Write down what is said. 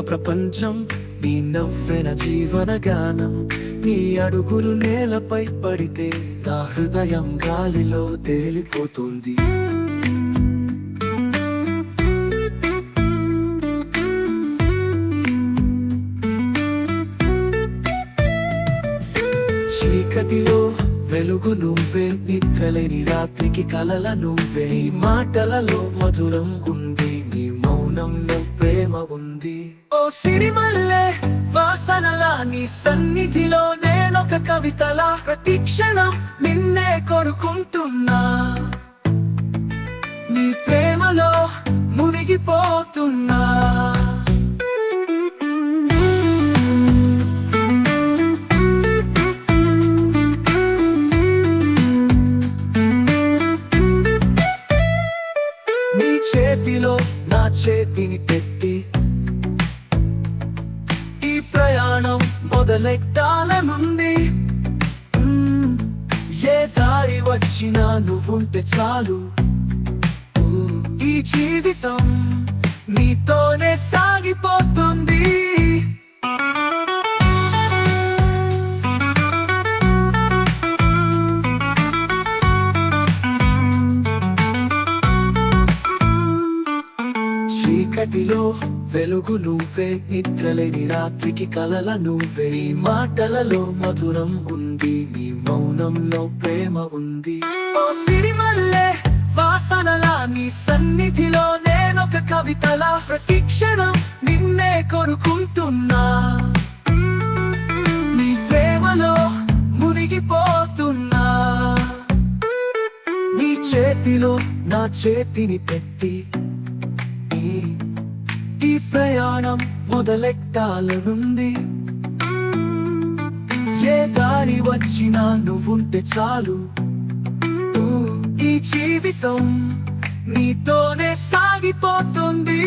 ప్రపంచం నీ నవ్వెన జీవన గానం. నీ అడుగులు నేలపై పడితే నా హృదయం గాలిలో తేలిపోతుంది. చీకటిలో వెలుగు నువ్వే నిద్రలేని రాత్రికి కలల నువ్వే. నీ మాటలలో మధురం ఉంది నీ మౌనంలో ప్రేమ ఉంది. ఓ సిరిమల్లె వాసనలా నీ సన్నిధిలో నేనొక కవితలా ప్రతి క్షణం నిన్నే కొరుకుంటున్నా. నీ ప్రేమలో మునిగిపోతున్నా. పెట్టి ఈ ప్రయాణం మొదలెట్టాలనుంది. ఏ దారి వచ్చినా నువ్వుంటే చాలు. ఈ జీవితం నీతో చీకటిలో వెలుగు నువ్వే నిద్రలేని రాత్రికి కలల నువ్వే. నీ మాటలలో మధురం ఉంది నీ మౌనంలో ప్రేమ ఉంది. ఓ సిరిమల్లే వాసనలా నీ సన్నిధిలో నేనొక కవితలా ప్రతి క్షణం నిన్నే కొరుకుంటున్నా. నీ ప్రేమలో మునిగిపోతున్నా. నీ చేతిలో నా చేతిని పెట్టి ప్రయాణం మొదలెట్టాలనుంది. ఏ దారి వచ్చినా నువ్వుంటే చాలు. ఈ జీవితం నీతోనే సాగిపోతుంది.